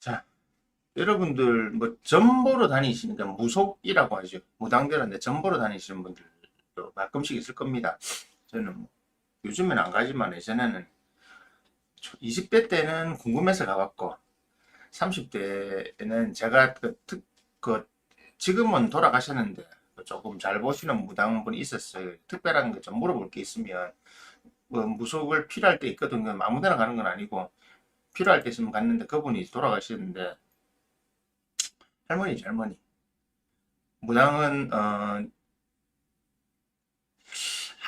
자, 여러분들 뭐 전보로 다니시니까 무속이라고 하죠. 무당들한테 전보로 다니시는 분들도 가끔씩 있을 겁니다. 저는 뭐 요즘엔 안 가지만 예전에는 20대 때는 궁금해서 가봤고 30대에는 제가 그, 특, 그 지금은 돌아가셨는데 조금 잘 보시는 무당분이 있었어요. 특별한 거 좀 물어볼 게 있으면 뭐 무속을 필요할 때 있거든요. 아무데나 가는 건 아니고 필요할 때 있으면 갔는데 그분이 돌아가시는데 할머니죠 할머니. 무당은 어, 아,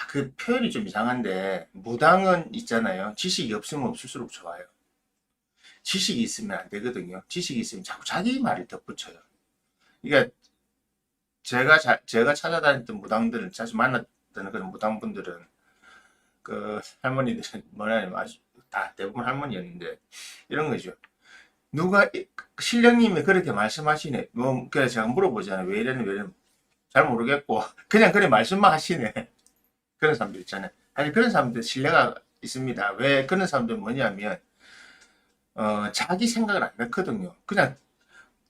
그 표현이 좀 이상한데 무당은 있잖아요. 지식이 없으면 없을수록 좋아요. 지식이 있으면 안 되거든요. 지식이 있으면 자꾸 자기 말을 덧붙여요. 그러니까 제가 자, 제가 찾아다녔던 무당들을 자주 만났던 그런 무당분들은 그 할머니들은 뭐냐면 아주 다 대부분 할머니였는데 이런 거죠. 누가 이- 신령님이 그렇게 말씀하시네. 뭐 그래서 제가 물어보잖아요. 왜 이래는 왜 이래는 잘 모르겠고 그냥 그래 말씀만 하시네. 그런 사람들 있잖아요. 사실 그런 사람들 신뢰가 있습니다. 왜 그런 사람들은 뭐냐면 어, 자기 생각을 안 넣거든요. 그냥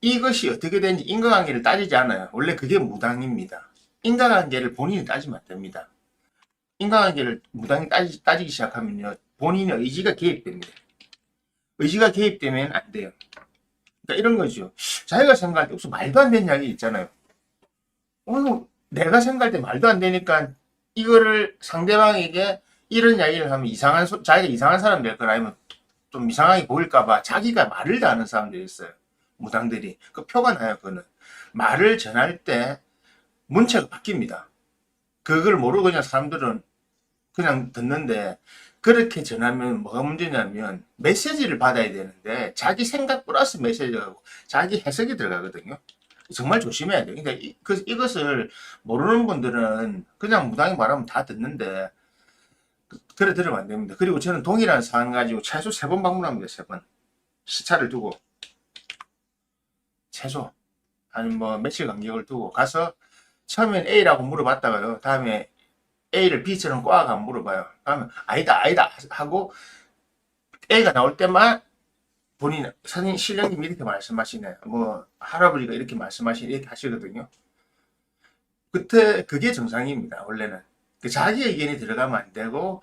이것이 어떻게 되는지 인과관계를 따지지 않아요. 원래 그게 무당입니다. 인과관계를 본인이 따지면 안 됩니다. 인과관계를 무당이 따지, 따지기 시작하면요. 본인의 의지가 개입됩니다. 의지가 개입되면 안 돼요. 그러니까 이런 거죠. 자기가 생각할 때 무슨 말도 안 되는 이야기 있잖아요. 어, 내가 생각할 때 말도 안 되니까 이거를 상대방에게 이런 이야기를 하면 이상한, 소- 자기가 이상한 사람 될 거라 아니면 좀 이상하게 보일까봐 자기가 말을 다 하는 사람들이 있어요. 무당들이. 그 표가 나요, 그거는. 말을 전할 때 문체가 바뀝니다. 그걸 모르고 그냥 사람들은 그냥 듣는데 그렇게 전하면 뭐가 문제냐면 메시지를 받아야 되는데 자기 생각 플러스 메시지가 자기 해석이 들어가거든요. 정말 조심해야 돼요. 그러니까 이, 그, 이것을 모르는 분들은 그냥 무당이 말하면 다 듣는데 그- 그래 들으면 안 됩니다. 그리고 저는 동일한 사안 가지고 최소 세 번 방문합니다. 세 번. 시차를 두고 최소 아니면 뭐 며칠 간격을 두고 가서 처음엔 A라고 물어봤다가요. 다음에 A를 B처럼 꽉 안 물어봐요. 다음에 아니다 아니다 하고 A가 나올 때만 본인 선인 신령님이 이렇게 말씀하시네. 뭐 할아버지가 이렇게 말씀하시네 이렇게 하시거든요. 그때 그게 정상입니다. 원래는 그 자기 의견이 들어가면 안 되고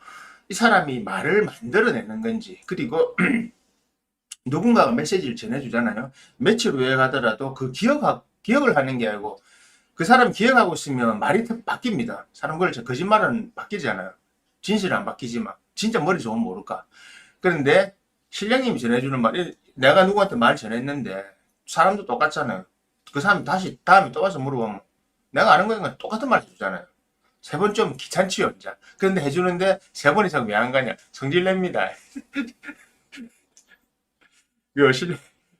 이 사람이 말을 만들어내는 건지 그리고 누군가가 메시지를 전해주잖아요. 며칠 후에 가더라도 그 기억 기억을 하는 게 아니고 그 사람 기억하고 있으면 말이 더 바뀝니다. 사람 그걸 거짓말은 바뀌지 않아요. 진실은 안 바뀌지만 진짜 머리 좋으면 모를까. 그런데 신령님이 전해주는 말이 내가 누구한테 말 전했는데 사람도 똑같잖아요. 그 사람이 다시 다음에 또 와서 물어보면 내가 아는 거니까 똑같은 말 해주잖아요. 세 번 좀 귀찮지요, 이제. 그런데 해주는데 세 번 이상 왜 안 가냐? 성질 냅니다. 그 실-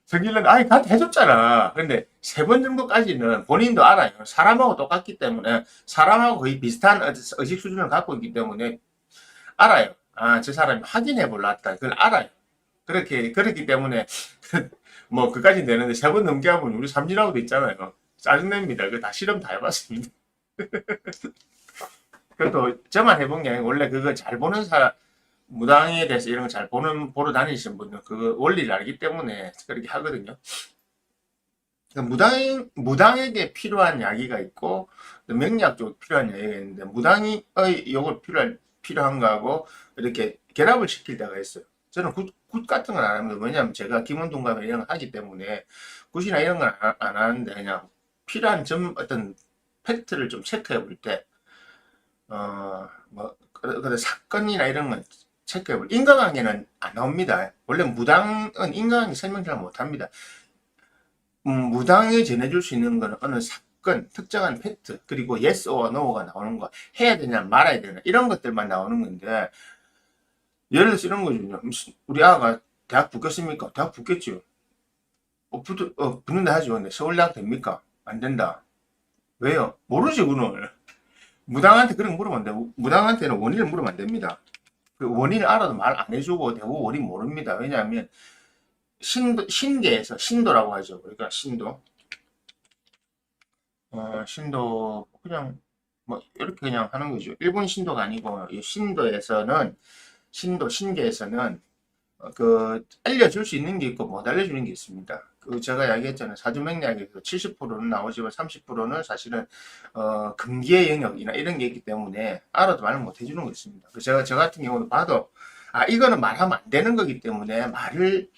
성질내는 아니 나한테 해줬잖아. 근데 세 번 정도까지는 본인도 알아요. 사람하고 똑같기 때문에 사람하고 거의 비슷한 어- 의식 수준을 갖고 있기 때문에 알아요. 아, 저 사람이 확인해 볼랐다. 그걸 알아요. 그렇게 그렇기 때문에 뭐 그까지 되는데 세 번 넘게 하면 우리 삼진하고도 있잖아요. 짜증냅니다. 그 다 실험 다 해봤습니다. 그래도 저만 해본 게 아니고 원래 그거 잘 보는 사람 무당에 대해서 이런 거잘 보는 보러 다니시는 분들 그 원리를 알기 때문에 그렇게 하거든요. 그러니까 무당 무당에게 필요한 이야기가 있고 또 명리학 쪽으로 필요한 이야기가 있는데 무당이 요걸 필요한 필요한 거하고 이렇게 결합을 시킬 때가 있어요. 저는 굿, 굿 같은 건 안 합니다. 왜냐하면 제가 김원동감에 이런 걸 하기 때문에 굿이나 이런 건 안 하는데 그냥 필요한 점 어떤 팩트를 좀 체크해 볼 때, 어, 뭐, 그, 그 사건이나 이런 건 체크해 볼, 인과관계는 안 나옵니다. 원래 무당은 인과관계 설명 잘 못합니다. 음, 무당이 전해줄 수 있는 거는 어느 사건, 특정한 팩트, 그리고 yes or no가 나오는 거, 해야 되냐, 말아야 되냐, 이런 것들만 나오는 건데, 예를 들어서 이런 거죠. 우리 아가 대학 붙겠습니까? 대학 붙겠죠. 어, 붙, 어, 붙는다 하죠. 근데 서울대학 됩니까? 안 된다. 왜요? 모르지, 오늘. 무당한테 그런 거 물으면 안 돼. 무당한테는 원인을 물으면 안 됩니다. 그 원인을 알아도 말 안 해주고 대부분 원인 모릅니다. 왜냐하면 신도, 신계에서 신도라고 하죠. 그러니까 신도. 어, 신도 그냥 뭐 이렇게 그냥 하는 거죠. 일본 신도가 아니고 이 신도에서는 신도 신계에서는 어, 그 알려줄 수 있는 게 있고 못 알려주는 게 있습니다. 그 제가 이야기했잖아요. 사주명리학에서 70%는 나오지만 30%는 사실은 어, 금기의 영역이나 이런 게 있기 때문에 알아도 말을 못 해주는 거 있습니다. 그 제가 저 같은 경우는 봐도 아 이거는 말하면 안 되는 거기 때문에 말을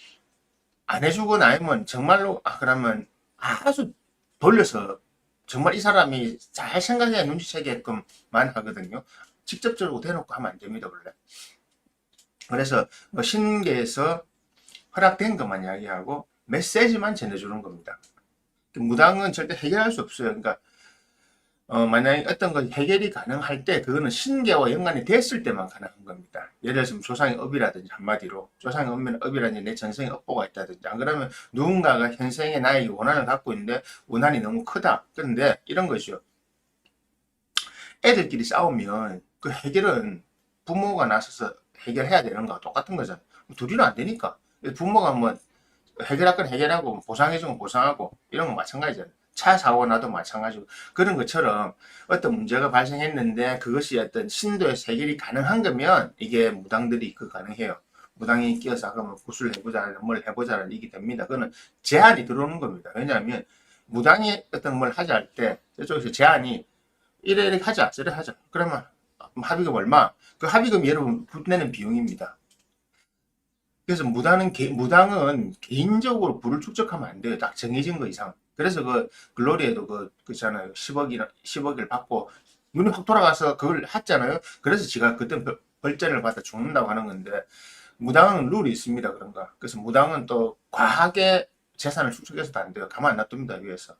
안 해주거나 아니면 정말로 아 그러면 아주 돌려서 정말 이 사람이 잘 생각해 눈치채게끔만 하거든요. 직접적으로 대놓고 하면 안 됩니다 원래. 그래서 뭐 신계에서 허락된 것만 이야기하고 메시지만 전해주는 겁니다. 무당은 절대 해결할 수 없어요. 그러니까 어, 만약에 어떤 거 해결이 가능할 때 그거는 신계와 연관이 됐을 때만 가능한 겁니다. 예를 들어서 조상의 업이라든지 한마디로 조상의 업면 업이라든지 내 전생에 업보가 있다든지 안 그러면 누군가가 현생에 나에게 원한을 갖고 있는데 원한이 너무 크다. 그런데 이런 거죠. 애들끼리 싸우면 그 해결은 부모가 나서서 해결해야 되는 거와 똑같은 거잖아요. 둘이는 안 되니까. 부모가 뭐 해결할 건 해결하고 보상해주면 보상하고 이런 거 마찬가지잖아요. 차 사고 나도 마찬가지고 그런 것처럼 어떤 문제가 발생했는데 그것이 어떤 신도에서 해결이 가능한 거면 이게 무당들이 그 가능해요. 무당이 끼어서 그러면 구슬 해보자, 뭘 해보자는 얘기 됩니다. 그거는 제한이 들어오는 겁니다. 왜냐하면 무당이 어떤 걸 하자 할 때 저쪽에서 제한이 이래 이래 하자, 저래 하자. 그러면 합의금 얼마? 그 합의금 여러분 내는 비용입니다. 그래서 무당은 개, 무당은 개인적으로 부를 축적하면 안 돼요. 딱 정해진 거 이상. 그래서 그 글로리에도 그 그잖아요. 10억이나 10억을 받고 눈이 확 돌아가서 그걸 했잖아요. 그래서 지가 그때 벌- 벌전을 받아 죽는다고 하는 건데 무당은 룰이 있습니다. 그런가. 그래서 무당은 또 과하게 재산을 축적해서도 안 돼요. 가만 안 놔둡니다. 위에서.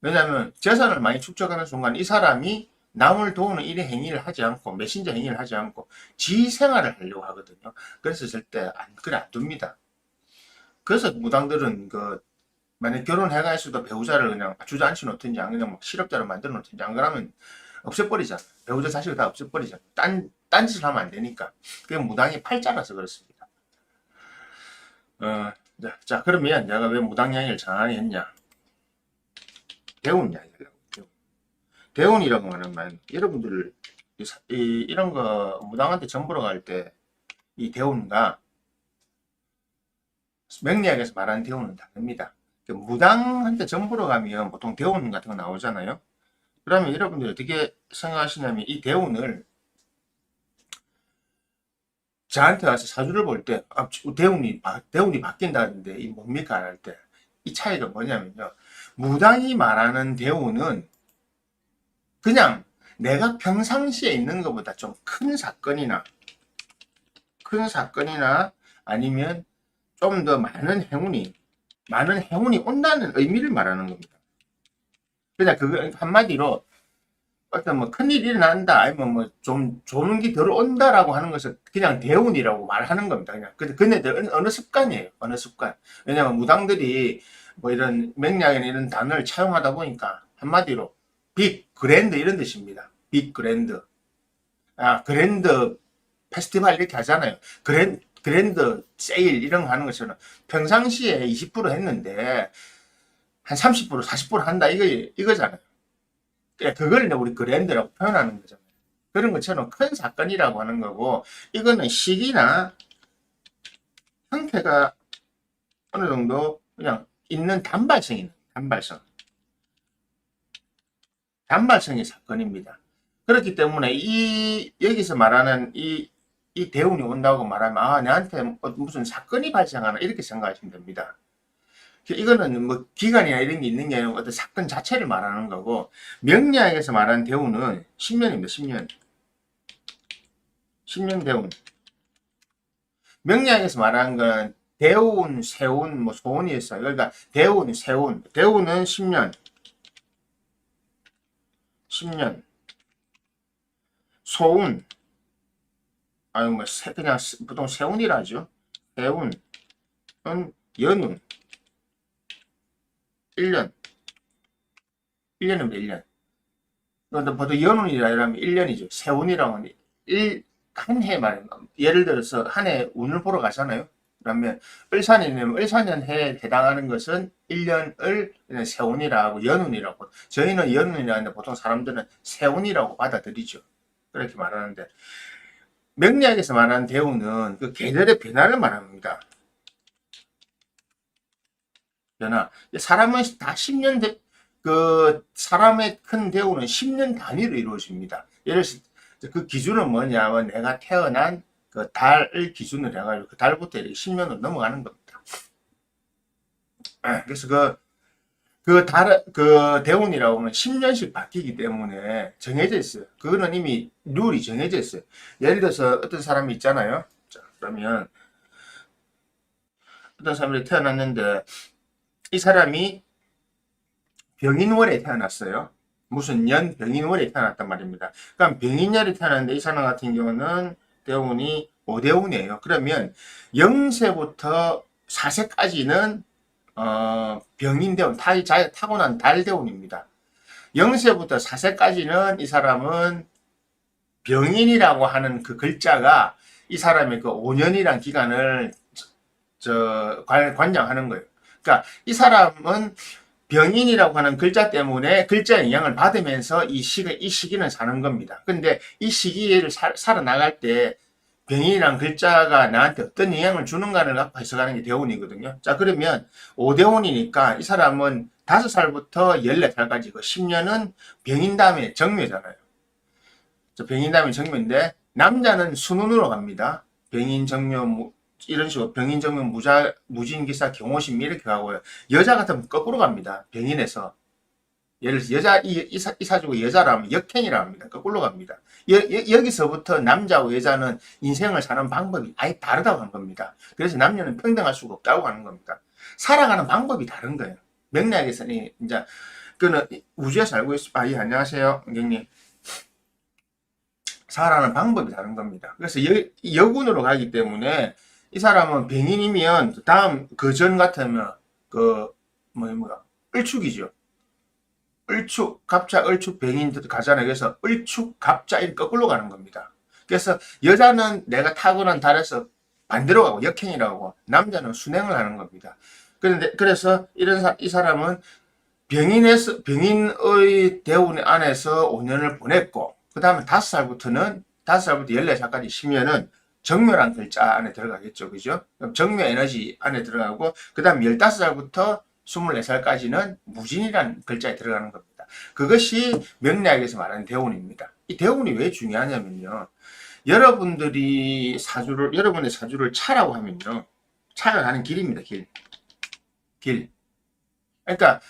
왜냐하면 재산을 많이 축적하는 순간 이 사람이 남을 도우는 일의 행위를 하지 않고 메신저 행위를 하지 않고 지 생활을 하려고 하거든요. 그래서 절대 안 그래 안 둡니다. 그래서 무당들은 그 만약 결혼해가 있어도 배우자를 그냥 주저앉혀 놓든지 안 그냥 막 실업자로 만들어 놓든지 안 그러면 없애버리잖아. 배우자 자식을 다 없애버리잖아. 딴, 딴짓을 하면 안 되니까. 그게 무당이 팔자라서 그렇습니다. 어, 자, 자, 그러면 내가 왜 무당 이야기를 전하게 했냐. 대운 이야기를 대운. 대운이라고 하면 여러분들 이, 사- 이, 이런 거 무당한테 전보러 갈 때 이 대운과 명리학에서 말하는 대운은 다릅니다. 그 무당한테 전보러 가면 보통 대운 같은 거 나오잖아요. 그러면 여러분들이 어떻게 생각하시냐면 이 대운을 저한테 와서 사주를 볼 때, 아, 대운이, 바- 대운이 바뀐다는데, 이 뭡니까? 안할 때. 이 차이가 뭐냐면요. 무당이 말하는 대운은 그냥 내가 평상시에 있는 것보다 좀 큰 사건이나, 큰 사건이나 아니면 좀 더 많은 행운이, 많은 행운이 온다는 의미를 말하는 겁니다. 그냥 그거 한마디로 어떤 뭐 큰일이 일어난다 아니면 뭐 좀 좋은 게 들어온다라고 하는 것은 그냥 대운이라고 말하는 겁니다. 그냥 근데 그네들 어느, 습관이에요. 어느 습관. 왜냐하면 무당들이 뭐 이런 맥락이나 이런 단어를 차용하다 보니까 한마디로 빅 그랜드 이런 뜻입니다. 빅 그랜드. 아 그랜드 페스티벌 이렇게 하잖아요. 그랜 그랜드 세일 이런 거 하는 것처럼 평상시에 20% 했는데 한 30% 40% 한다 이거 이거잖아요. 예, 그걸 우리 그랜드라고 표현하는 거잖아요. 그런 것처럼 큰 사건이라고 하는 거고, 이거는 시기나 형태가 어느 정도 그냥 있는 단발성이 단발성. 단발성의 사건입니다. 그렇기 때문에 이, 여기서 말하는 이, 이 대운이 온다고 말하면, 아, 내한테 뭐 무슨 사건이 발생하나, 이렇게 생각하시면 됩니다. 이거는 뭐 기간이나 이런 게 있는 게 아니고 어떤 사건 자체를 말하는 거고 명리학에서 말하는 대운은 10년입니다. 10년. 10년 대운. 명리학에서 말하는 건 대운, 세운, 뭐 소운이 있어요. 그러니까 대운, 세운. 대운은 10년. 10년. 소운. 아유 뭐 세- 그냥 세- 보통 세운이라 하죠. 세운은 연운. 1년. 1년이면 1년. 그런데 보통 연운이라 이러면 1년이죠. 세운이라고 하면 1, 한 해 말이에요. 예를 들어서 한 해 운을 보러 가잖아요. 그러면 을사년이면 을사년해에 해당하는 것은 1년을 세운이라고 연운이라고. 저희는 연운이라는데 보통 사람들은 세운이라고 받아들이죠. 그렇게 말하는데 명리학에서 말하는 대우는 그 계절의 변화를 말합니다. 변화. 사람은 다 10년, 대, 그, 사람의 큰 대우는 10년 단위로 이루어집니다. 예를 들어서 그 기준은 뭐냐면 내가 태어난 그 달을 기준으로 해가지고 그 달부터 이렇게 10년으로 넘어가는 겁니다. 아, 그래서 그, 그 달, 그 대운이라고 하면 10년씩 바뀌기 때문에 정해져 있어요. 그거는 이미 룰이 정해져 있어요. 예를 들어서 어떤 사람이 있잖아요. 자, 그러면 어떤 사람이 태어났는데 이 사람이 병인월에 태어났어요. 무슨 년 병인월에 태어났단 말입니다. 그럼 병인월에 태어났는데 이 사람 같은 경우는 대운이 5대운이에요. 그러면 0세부터 4세까지는 어, 병인대운, 타, 자, 타고난 달대운입니다. 0세부터 4세까지는 이 사람은 병인이라고 하는 그 글자가 이 사람의 그 5년이란 기간을 저, 관, 관장하는 거예요. 그러니까 이 사람은 병인이라고 하는 글자 때문에 글자 영향을 받으면서 이 시기, 이 시기는 사는 겁니다. 근데 이 시기를 사, 살아나갈 때 병인이란 글자가 나한테 어떤 영향을 주는가를 갖고 해석하는 게 대운이거든요. 자, 그러면 5대운이니까 이 사람은 5살부터 14살까지 그 10년은 병인 다음에 정묘잖아요. 저 병인 다음에 정묘인데 남자는 순운으로 갑니다. 병인 정묘 무, 이런 식으로 병인 정묘 무자 무진 기사 경호심 이렇게 가고요. 여자 같으면 거꾸로 갑니다. 병인에서 예를 들어서 여자 이, 이, 사, 이 사주가 여자라면 역행이라 합니다. 거꾸로 갑니다. 여, 여, 기서부터 남자와 여자는 인생을 사는 방법이 아예 다르다고 하는 겁니다. 그래서 남녀는 평등할 수가 없다고 하는 겁니다. 살아가는 방법이 다른 거예요. 맥락에서는 이제 그는 우주에서 알고 있어. 아, 예, 안녕하세요, 경님. 살아가는 방법이 다른 겁니다. 그래서 여, 여군으로 가기 때문에 이 사람은 병인이면 다음 그전 같으면 그 뭐, 뭐야 을축이죠. 을축, 갑자, 을축, 병인 가잖아요. 그래서 을축, 갑자 이렇게 거꾸로 가는 겁니다. 그래서 여자는 내가 타고난 달에서 반대로 가고 역행이라고 남자는 순행을 하는 겁니다. 그런데 그래서 이런 사, 이 사람은 병인에서 병인의 대운 안에서 5년을 보냈고 그 다음에 5살부터는 5살부터 14살까지 쉬면은 정묘란 글자 안에 들어가겠죠. 그죠? 그럼 정묘 에너지 안에 들어가고 그 다음 15살부터 24살까지는 무진이라는 글자에 들어가는 겁니다. 그것이 명리학에서 말하는 대운입니다. 이 대운이 왜 중요하냐면요. 여러분들이 사주를, 여러분의 사주를 차라고 하면요. 차가 가는 길입니다, 길. 길. 그러니까,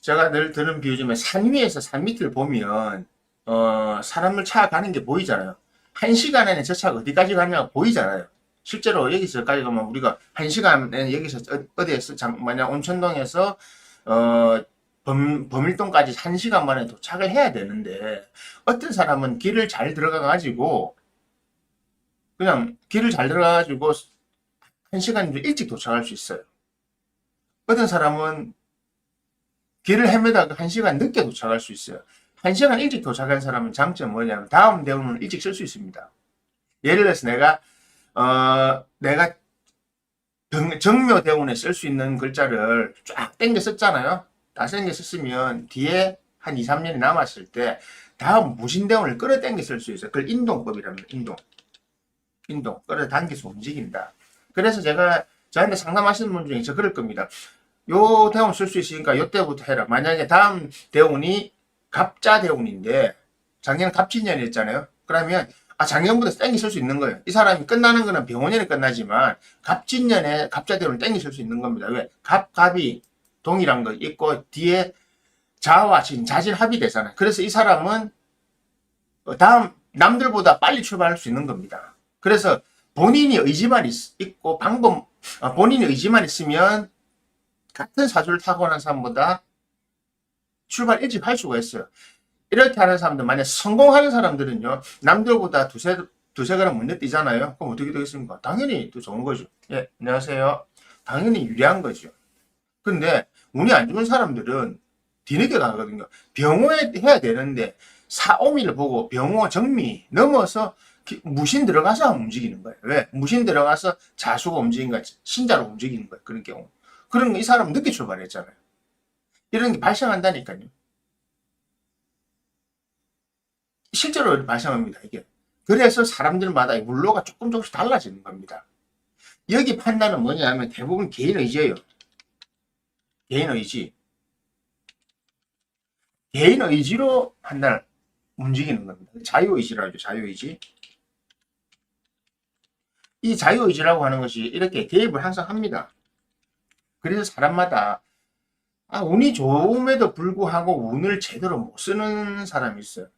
제가 늘 드는 비유지만 산 위에서 산 밑을 보면, 어, 사람을 차 가는 게 보이잖아요. 한 시간에는 저 차가 어디까지 가냐가 보이잖아요. 실제로 여기서까지 가면 우리가 한 시간에 여기서 어- 어디에서 장- 만약 온천동에서 어 범, 범일동까지 한 시간 만에 도착을 해야 되는데 어떤 사람은 길을 잘 들어가 가지고 그냥 길을 잘 들어가 가지고 한 시간 일찍 도착할 수 있어요. 어떤 사람은 길을 헤매다가 한 시간 늦게 도착할 수 있어요. 한 시간 일찍 도착한 사람은 장점 뭐냐면 다음 대운을 일찍 쓸 수 있습니다. 예를 들어서 내가 어, 내가 정, 정묘 대운에 쓸 수 있는 글자를 쫙 땡겨 썼잖아요. 다 땡겨 썼으면 뒤에 한 2, 3년이 남았을 때 다음 무신 대운을 끌어당겨 쓸 수 있어요. 그걸 인동법이랍니다. 인동. 인동. 끌어 당겨서 움직인다. 그래서 제가 저한테 상담하시는 분 중에 저 그럴 겁니다. 요 대운 쓸 수 있으니까 요 때부터 해라. 만약에 다음 대운이 갑자 대운인데 작년 갑진년이었잖아요. 그러면 아, 작년부터 땡기 쓸수 있는 거예요. 이 사람이 끝나는 거는 병원년에 끝나지만 갑진년에 갑자대운을 땡기 쓸수 있는 겁니다. 왜? 갑, 갑이 동일한 거 있고 뒤에 자와 진, 자진 합이 되잖아요. 그래서 이 사람은 어, 다음 남들보다 빨리 출발할 수 있는 겁니다. 그래서 본인이 의지만 있, 있고 방법, 어, 본인이 의지만 있으면 같은 사주를 타고난 사람보다 출발 일찍 할 수가 있어요. 이렇게 하는 사람들, 만약 성공하는 사람들은요, 남들보다 두세, 두세 걸음 먼저 뛰잖아요. 그럼 어떻게 되겠습니까? 당연히 더 좋은 거죠. 예, 안녕하세요. 당연히 유리한 거죠. 근데, 운이 안 좋은 사람들은 뒤늦게 가거든요. 병호에 해야 되는데, 사오미를 보고 병호 정미 넘어서 기- 무신 들어가서 움직이는 거예요. 왜? 무신 들어가서 자수가 움직인 거, 신자로 움직이는 거예요. 그런 경우. 그런 거이 사람은 늦게 출발했잖아요. 이런 게 발생한다니까요. 실제로 발생합니다, 이게. 그래서 사람들마다 이 물로가 조금 조금씩 달라지는 겁니다. 여기 판단은 뭐냐면 대부분 개인 의지예요. 개인 의지. 개인 의지로 판단을 움직이는 겁니다. 자유의지라고 하죠. 자유의지. 이 자유의지라고 하는 것이 이렇게 개입을 항상 합니다. 그래서 사람마다 아, 운이 좋음에도 불구하고 운을 제대로 못 쓰는 사람이 있어요.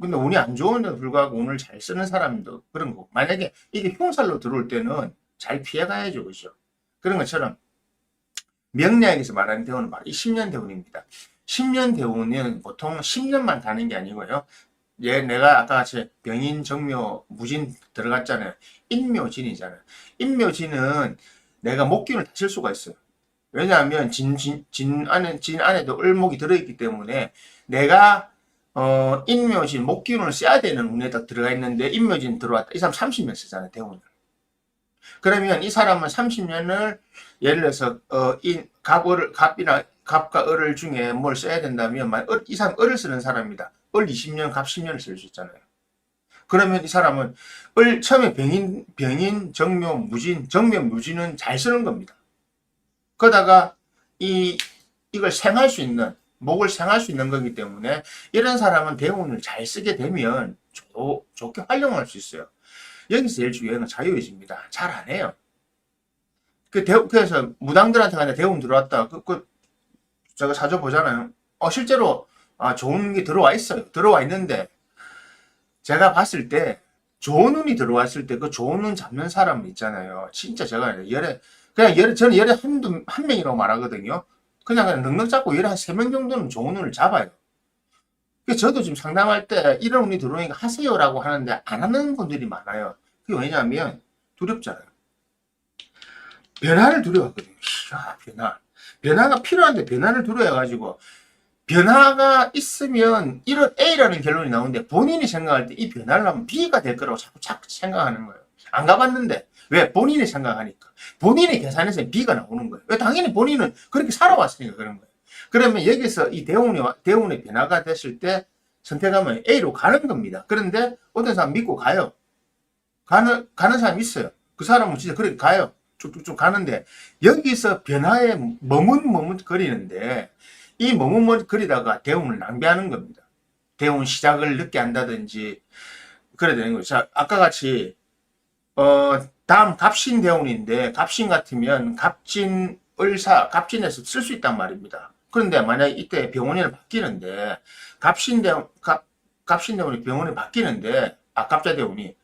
근데 운이 안 좋은데도 불구하고 운을 잘 쓰는 사람도 그런 거. 만약에 이게 흉살로 들어올 때는 잘 피해가야죠. 그죠? 그런 것처럼 명리학에서 말하는 대운은 바로 이 10년 대운입니다. 10년 대운은 보통 10년만 가는 게 아니고요. 얘 내가 아까 같이 병인, 정묘, 무진 들어갔잖아요. 인묘진이잖아요. 인묘진은 내가 목균을 다칠 수가 있어요. 왜냐하면 진, 진, 진 안에, 진 안에도 을목이 들어있기 때문에 내가 어, 인묘진, 목기운을 써야 되는 운에 딱 들어가 있는데, 인묘진 들어왔다. 이 사람 30년 쓰잖아요, 대운을. 그러면 이 사람은 30년을, 예를 들어서, 어, 인, 갑을, 갑이나, 갑과 을을 중에 뭘 써야 된다면, 만, 을, 이 사람 을을 쓰는 사람이다. 을 20년, 갑 10년을 쓸 수 있잖아요. 그러면 이 사람은, 을, 처음에 병인, 병인, 정묘, 무진, 정묘, 무진은 잘 쓰는 겁니다. 그러다가, 이, 이걸 생할 수 있는, 목을 생할 수 있는 거기 때문에 이런 사람은 대운을 잘 쓰게 되면 좋, 좋게 활용할 수 있어요. 여기서 제일 중요한 건 자유의지입니다. 잘 안 해요. 그 대, 그래서 무당들한테 가는 대운 들어왔다. 그, 그 제가 자주 보잖아요. 어 실제로 아 좋은 게 들어와 있어요. 들어와 있는데 제가 봤을 때 좋은 운이 들어왔을 때 그 좋은 운 잡는 사람 있잖아요. 진짜 제가 열에 그냥 열에 저는 열에 한두 한 명이라고 말하거든요. 그냥 그냥 넉넉 잡고 열에 한세 명 정도는 좋은 운을 잡아요. 그 저도 지금 상담할 때 이런 운이 들어오니까 하세요라고 하는데 안 하는 분들이 많아요. 그게 왜냐하면 두렵잖아요. 변화를 두려워하거든요. 아, 변화. 변화가 필요한데 변화를 두려워해가지고 변화가 있으면 이런 A라는 결론이 나오는데 본인이 생각할 때 이 변화를 하면 B가 될 거라고 자꾸 자꾸 생각하는 거예요. 안 가봤는데 왜 본인이 생각하니까 본인이 계산해서 B가 나오는 거예요. 왜 당연히 본인은 그렇게 살아왔으니까 그런 거예요. 그러면 여기서 이 대운이 대운의 변화가 됐을 때 선택하면 A로 가는 겁니다. 그런데 어떤 사람 믿고 가요. 가는 가는 사람 있어요. 그 사람은 진짜 그렇게 가요. 쭉쭉쭉 가는데 여기서 변화에 머뭇머뭇 거리는데 이 머뭇머뭇 거리다가 대운을 낭비하는 겁니다. 대운 시작을 늦게 한다든지 그래야 되는 거죠. 자, 아까 같이 어 다음 갑신 대운인데 갑신 같으면 갑진 을사 갑진에서 쓸 수 있단 말입니다. 그런데 만약 이때 병원이 바뀌는데 갑신 대운 갑 갑신 대운이 병원이 바뀌는데 아 갑자 대운이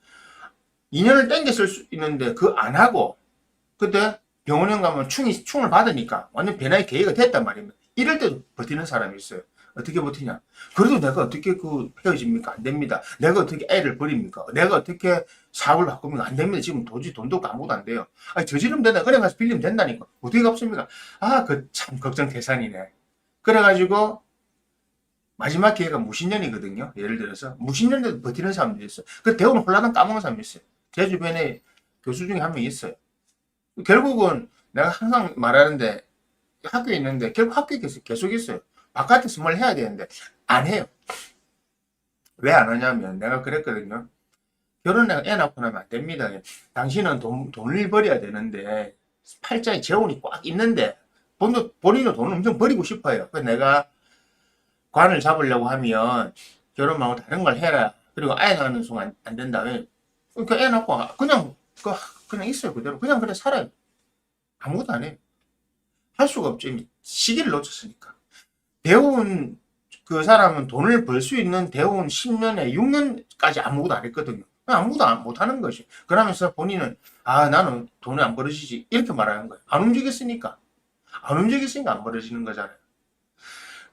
2년을 땡겨 쓸 수 있는데 그 안 하고 그때 병원에 가면 충이 충을 받으니까 완전 변화의 계기가 됐단 말입니다. 이럴 때도 버티는 사람이 있어요. 어떻게 버티냐? 그래도 내가 어떻게 그 헤어집니까? 안 됩니다. 내가 어떻게 애를 버립니까? 내가 어떻게 사업을 바꿉니까? 안 됩니다. 지금 도저히 돈도 아무것도 안 돼요. 아니, 저지르면 된다. 은행 가서 빌리면 된다니까. 어떻게 갚습니까? 아, 그 참 걱정 대산이네. 그래가지고 마지막 기회가 무신년이거든요. 예를 들어서 무신년에도 버티는 사람들이 있어요. 그 대우는 홀라당 까먹는 사람이 있어요. 제 주변에 교수 중에 한 명 있어요. 결국은 내가 항상 말하는데 학교에 있는데 결국 학교에 계속, 계속 있어요. 바깥에서 뭘 해야 되는데 안 해요. 왜 안 하냐면 내가 그랬거든요. 결혼해 애 낳고 나면 안 됩니다. 당신은 돈, 돈을 벌여야 되는데 팔자에 재혼이 꽉 있는데 본인, 본인은 돈을 엄청 버리고 싶어요. 그래서 내가 관을 잡으려고 하면 결혼 말고 다른 걸 해라. 그리고 애 낳는 순간 안 된다. 왜? 그러니까 애 낳고 그냥 그 그냥 있어요 그대로 그냥 그래 살아요. 아무것도 안 해요. 할 수가 없죠. 이미 시기를 놓쳤으니까. 대운 그 사람은 돈을 벌 수 있는 대운 10년에 6년까지 아무것도 안 했거든요. 그냥 아무것도 안- 못 하는 것이. 그러면서 본인은 아 나는 돈이 안 벌어지지 이렇게 말하는 거예요. 안 움직였으니까. 안 움직였으니까 안 벌어지는 거잖아요.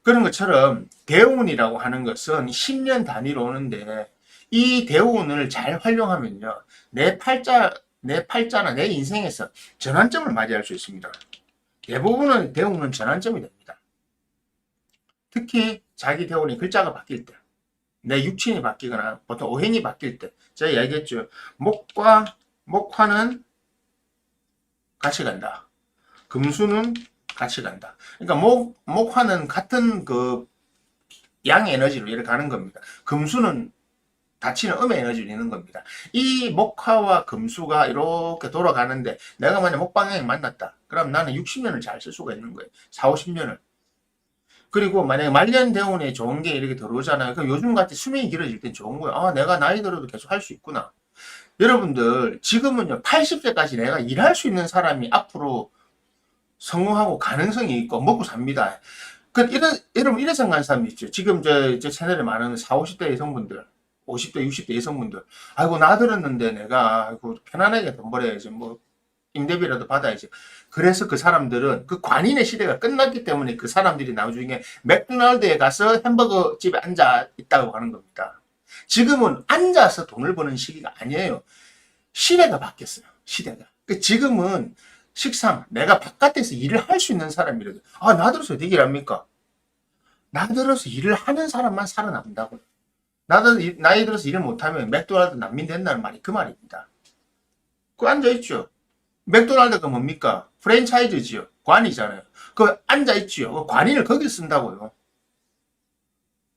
그런 것처럼 대운이라고 하는 것은 10년 단위로 오는데 이 대운을 잘 활용하면요. 내 팔자, 내 팔자나 내 인생에서 전환점을 맞이할 수 있습니다. 대부분은 대운은 전환점이 됩니다. 특히 자기 대운이 글자가 바뀔 때, 내 육친이 바뀌거나 보통 오행이 바뀔 때, 제가 얘기했죠. 목과 목화는 같이 간다. 금수는 같이 간다. 그러니까 목, 목화는 같은 그 양 에너지로 이렇게 가는 겁니다. 금수는 닫히는 음의 에너지를 있는 겁니다. 이 목화와 금수가 이렇게 돌아가는데 내가 만약 목방향에 만났다. 그럼 나는 60년을 잘 쓸 수가 있는 거예요. 4, 50년을. 그리고 만약에 말년 대운에 좋은 게 이렇게 들어오잖아요. 그럼 요즘 같이 수명이 길어질 땐 좋은 거예요. 아, 내가 나이 들어도 계속 할 수 있구나. 여러분들, 지금은요, 80세까지 내가 일할 수 있는 사람이 앞으로 성공하고 가능성이 있고 먹고 삽니다. 그, 이런, 여러분, 이런 생각하는 사람이 있죠. 지금 저, 저 채널에 많은 40, 50대 여성분들, 50대, 60대 여성분들. 아이고, 나 들었는데 내가, 아이고, 편안하게 돈 벌어야지. 뭐, 임대비라도 받아야지. 그래서 그 사람들은 그 관인의 시대가 끝났기 때문에 그 사람들이 나중에 맥도날드에 가서 햄버거 집에 앉아 있다고 하는 겁니다. 지금은 앉아서 돈을 버는 시기가 아니에요. 시대가 바뀌었어요. 시대가. 그 지금은 식상 내가 바깥에서 일을 할 수 있는 사람이라도 아 나들어서 어떻게 일합니까? 나들어서 일을 하는 사람만 살아남는다고요. 나도 이- 나이 들어서 일을 못하면 맥도날드 난민 된다는 말이 그 말입니다. 그 앉아있죠. 맥도날드가 뭡니까? 프랜차이즈지요. 관이잖아요. 그 앉아있지요. 그 관인을 거기 쓴다고요.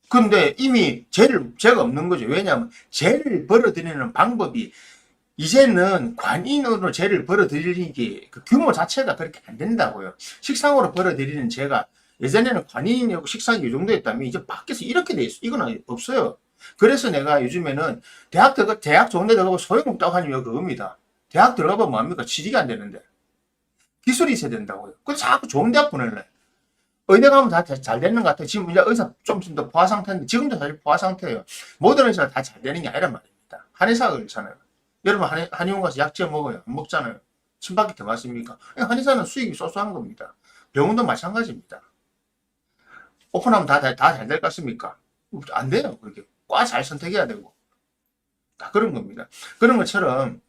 근데 이미 죄를, 죄가 없는 거죠. 왜냐하면 죄를 벌어들이는 방법이 이제는 관인으로 죄를 벌어들이기 그 규모 자체가 그렇게 안 된다고요. 식상으로 벌어들이는 죄가 예전에는 관인이고 식상이 이 정도였다면 이제 밖에서 이렇게 돼 있어. 이건 없어요. 그래서 내가 요즘에는 대학 들어가, 대학 좋은 데 들어가고 소용없다고 하니 왜 그겁니다. 대학 들어가면 뭐합니까? 취직이 안 되는데. 기술이 있어야 된다고요. 그래서 자꾸 좋은 대학 보낼래. 의대 가면 다 잘 되는 것 같아요. 지금 이제 의사 좀 있으면 더 포화 상태인데, 지금도 사실 포화 상태예요. 모든 의사가 다 잘 되는 게 아니란 말입니다. 한의사가 그렇잖아요. 여러분, 한의, 한의원 가서 약 지어 먹어요. 안 먹잖아요. 침밖에 더 맞습니까? 한의사는 수익이 쏘쏘한 겁니다. 병원도 마찬가지입니다. 오픈하면 다잘 될 것 같습니까? 안 돼요. 그렇게. 과 잘 선택해야 되고. 다 그런 겁니다. 그런 것처럼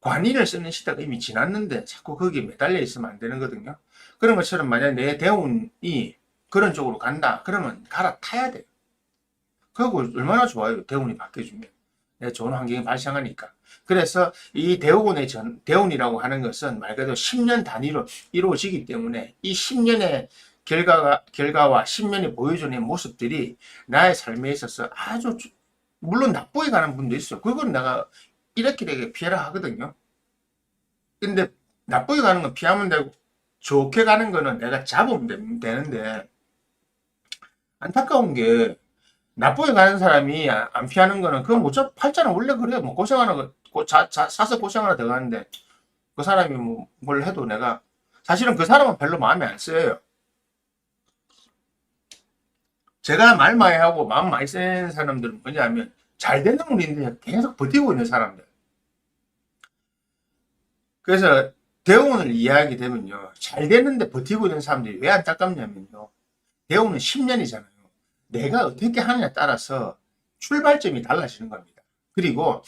관인을 쓰는 시대가 이미 지났는데 자꾸 거기에 매달려 있으면 안 되는 거거든요. 그런 것처럼 만약 내 대운이 그런 쪽으로 간다. 그러면 갈아타야 돼요. 그리고 얼마나 좋아요. 대운이 바뀌어주면. 내 좋은 환경이 발생하니까. 그래서 이 대운의 전, 대운이라고 하는 것은 말 그대로 10년 단위로 이루어지기 때문에 이 10년의 결과가, 결과와 10년이 보여주는 모습들이 나의 삶에 있어서 아주, 주- 물론 나쁘게 가는 분도 있어요. 그건 내가 이렇게 되게 피해라 하거든요. 근데 나쁘게 가는 건 피하면 되고, 좋게 가는 거는 내가 잡으면 되- 되는데, 안타까운 게, 나쁘게 가는 사람이 아- 안 피하는 거는, 그건 못 잡, 팔자는 원래 그래요. 뭐 고생하는 거, 고- 자, 자, 사서 고생 하나 들어가는데, 그 사람이 뭐, 뭘 해도 내가, 사실은 그 사람은 별로 마음에 안 써요. 제가 말 많이 하고 마음 많이 쓰는 사람들은 뭐냐면, 잘 되는 분인데 계속 버티고 있는 사람들. 그래서 대운을 이해하게 되면요. 잘 되는데 버티고 있는 사람들이 왜 안타깝냐면요. 대운은 10년이잖아요. 내가 어떻게 하느냐에 따라서 출발점이 달라지는 겁니다. 그리고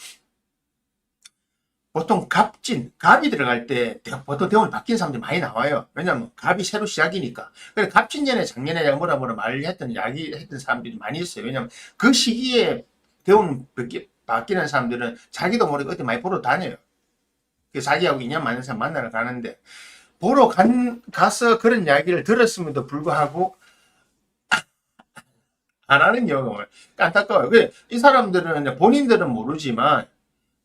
보통 갑진, 갑이 들어갈 때 대- 보통 대운이 바뀐 사람들이 많이 나와요. 왜냐면 갑이 새로 시작이니까. 그래 갑진 전에 작년에 뭐라 뭐라 말을 했던 이야기 했던 사람들이 많이 있어요. 왜냐면 그 시기에 바뀌, 바뀌는 사람들은 자기도 모르게 어디 많이 보러 다녀요. 그 자기하고 인연 맞는 사람 만나러 가는데 보러 간, 가서 그런 이야기를 들었음에도 불구하고 안 하는 경우가 안타까워요. 그래, 이 사람들은 본인들은 모르지만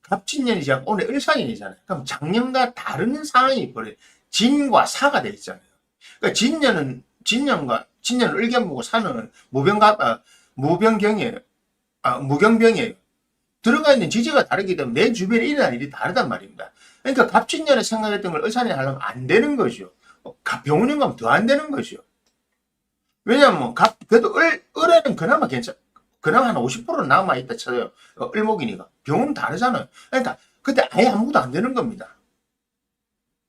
갑진년이 지금 오늘 을상년이잖아요. 그럼 작년과 다른 상황이 벌어요. 진과 사가 돼 있잖아요. 그러니까 진년은 진년과 진년을 을경보고 사는 무병가 아, 무병경이에요. 아, 무경병이에요. 들어가 있는 지지가 다르기 때문에 내 주변에 일어나는 일이 다르단 말입니다. 그러니까 갑진년에 생각했던 걸 을산에 하려면 안 되는 거죠. 어, 갑 병원에 가면 더 안 되는 거죠. 왜냐면 갑 그래도 을 을에는 그나마 괜찮. 그나마 한 50%는 남아있다 쳐요. 어, 을목이니까. 병원은 다르잖아요. 그러니까 그때 아예 아무것도 안 되는 겁니다.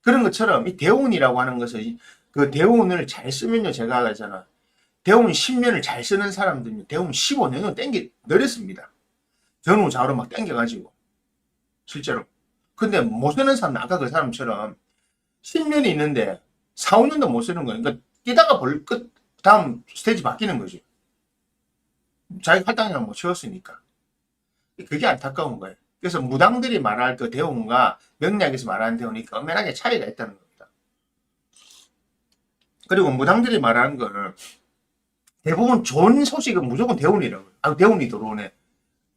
그런 것처럼 이 대운이라고 하는 이- 그 대운을 잘 쓰면요. 제가 하잖아. 대운 10년을 잘 쓰는 사람들은 대운 15년은 땡기 느렸습니다. 전후 좌우로 막 땡겨가지고. 실제로. 근데 못 쓰는 사람은 아까 그 사람처럼 10년이 있는데 4, 5년도 못 쓰는 거예요. 그러니까 뛰다가 벌 끝, 다음 스테이지 바뀌는 거지. 자기 할당이랑 못 채웠으니까. 그게 안타까운 거예요. 그래서 무당들이 말할 그 대운과 명리학에서 말하는 대운이 엄연하게 차이가 있다는 겁니다. 그리고 무당들이 말하는 거는 대부분 좋은 소식은 무조건 대운이라고. 아, 대운이 들어오네.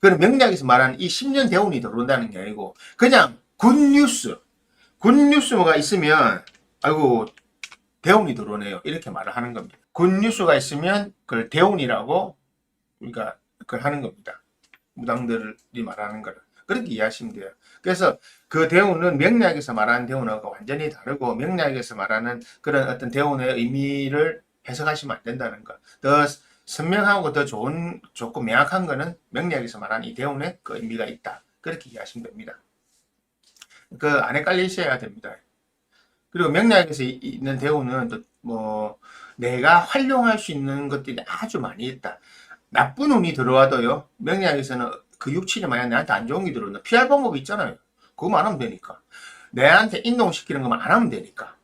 그런 명리학에서 말하는 이 10년 대운이 들어온다는 게 아니고 그냥 굿뉴스. 굿뉴스가 있으면 아이고 대운이 들어오네요. 이렇게 말을 하는 겁니다. 굿뉴스가 있으면 그걸 대운이라고 우리가 그걸 하는 겁니다. 무당들이 말하는 거를. 그렇게 이해하시면 돼요. 그래서 그 대운은 명리학에서 말하는 대운하고 완전히 다르고 명리학에서 말하는 그런 어떤 대운의 의미를 해석하시면 안 된다는 거. 더 선명하고 더 좋은 좋고 명확한 거는 명리학에서 말하는 이 대운의 그 의미가 있다. 그렇게 이해하시면 됩니다. 그 깔려 있어야 됩니다. 그리고 명리학에서 이- 있는 대운은 또뭐 내가 활용할 수 있는 것들이 아주 많이 있다. 나쁜 운이 들어와도요. 명리학에서는 그 육칠이 만약 내한테 안 좋은 게 들어온다. 피할 방법이 있잖아요. 그거만 하면 되니까. 내한테 인동시키는 것만 안 하면 되니까.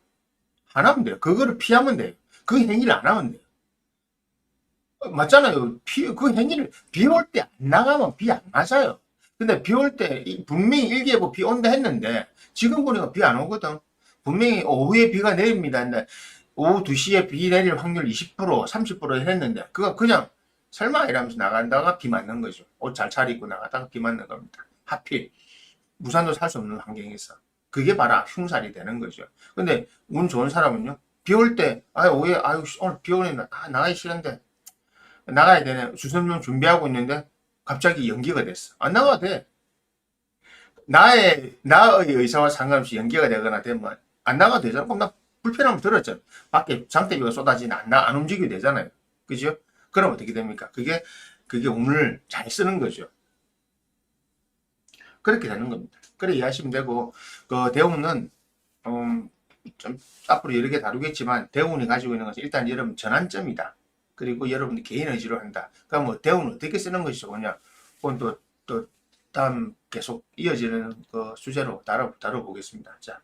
안 하면 돼요. 그거를 피하면 돼요. 그 행위를 안 하면 돼요. 어, 맞잖아요. 비, 그 행위를 비 올 때 안 나가면 비 안 맞아요. 근데 비 올 때 분명히 일기예보 비 온다 했는데 지금 보니까 비 안 오거든. 분명히 오후에 비가 내립니다. 근데 오후 2시에 비 내릴 확률 20% 30% 했는데 그거 그냥 설마 이러면서 나간다가 비 맞는 거죠. 옷 잘 차리고 나가다가 비 맞는 겁니다. 하필 무산도 살 수 없는 환경에서 그게 바로 흉살이 되는 거죠. 근데 운 좋은 사람은요. 비 올 때, 아유, 오해, 아유, 씨, 오늘 비 오네. 아, 나가기 싫은데. 나가야 되네. 주선용 준비하고 있는데, 갑자기 연기가 됐어. 안 나가도 돼. 나의, 나의 의사와 상관없이 연기가 되거나 되면, 안 나가도 되잖아. 그럼 나 불편하면 들었잖아. 밖에 장대비가 쏟아지는 안, 나, 안 움직이게 되잖아요. 그죠? 그럼 어떻게 됩니까? 그게, 그게 운을 잘 쓰는 거죠. 그렇게 되는 겁니다. 그래 이해하시면 되고, 그 대운은, 음, 좀 앞으로 여러 개 다루겠지만 대운이 가지고 있는 것은 일단 여러분 전환점이다. 그리고 여러분이 개인 의지로 한다. 그럼 뭐 대운을 어떻게 쓰는 것이 좋으냐? 그건 또, 또 다음 계속 이어지는 그 주제로 다뤄, 다뤄보겠습니다. 자,